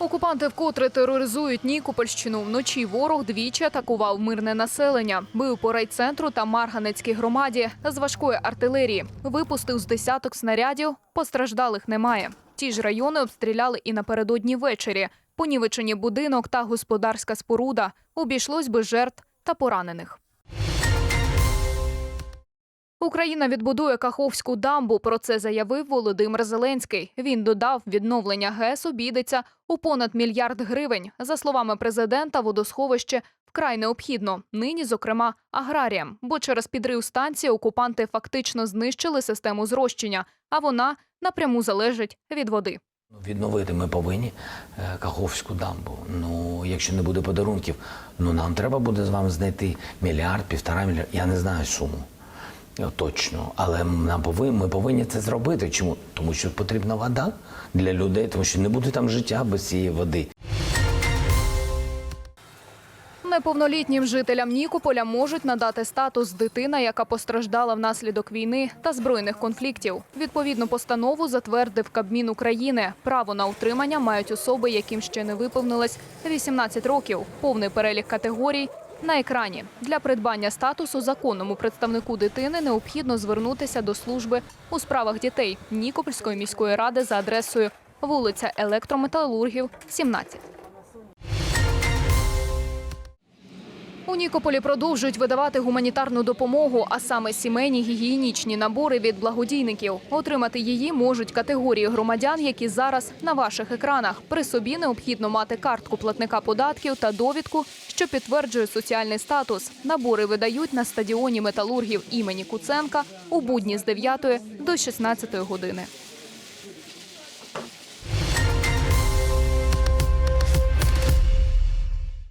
Окупанти вкотре тероризують Нікопольщину. Вночі ворог двічі атакував мирне населення. Бив по райцентру та Марганецькій громаді з важкої артилерії. Випустив з десяток снарядів. Постраждалих немає. Ті ж райони обстріляли і напередодні ввечері. Понівечені будинок та господарська споруда. Обійшлось без жертв та поранених. Україна відбудує Каховську дамбу. Про це заявив Володимир Зеленський. Він додав, відновлення ГЕС обійдеться у понад мільярд гривень. За словами президента, водосховище вкрай необхідно. Нині, зокрема, аграріям, бо через підрив станції окупанти фактично знищили систему зрощення, а вона напряму залежить від води. Ну, Відновити ми повинні е, Каховську дамбу. Ну, якщо не буде подарунків, ну нам треба буде з вами знайти мільярд, півтора мільярд. Я не знаю суму. Е, Точно, але ми повинні це зробити. Чому? Тому що потрібна вода для людей, тому що не буде там життя без цієї води. Неповнолітнім жителям Нікополя можуть надати статус дитина, яка постраждала внаслідок війни та збройних конфліктів. Відповідну постанову затвердив Кабмін України. Право на утримання мають особи, яким ще не виповнилось 18 років. Повний перелік категорій на екрані. Для придбання статусу законному представнику дитини необхідно звернутися до служби у справах дітей Нікопольської міської ради за адресою вулиця Електрометалургів, 17. У Нікополі продовжують видавати гуманітарну допомогу, а саме сімейні гігієнічні набори від благодійників. Отримати її можуть категорії громадян, які зараз на ваших екранах. При собі необхідно мати картку платника податків та довідку, що підтверджує соціальний статус. Набори видають на стадіоні металургів імені Куценка у будні з 9 до 16 години.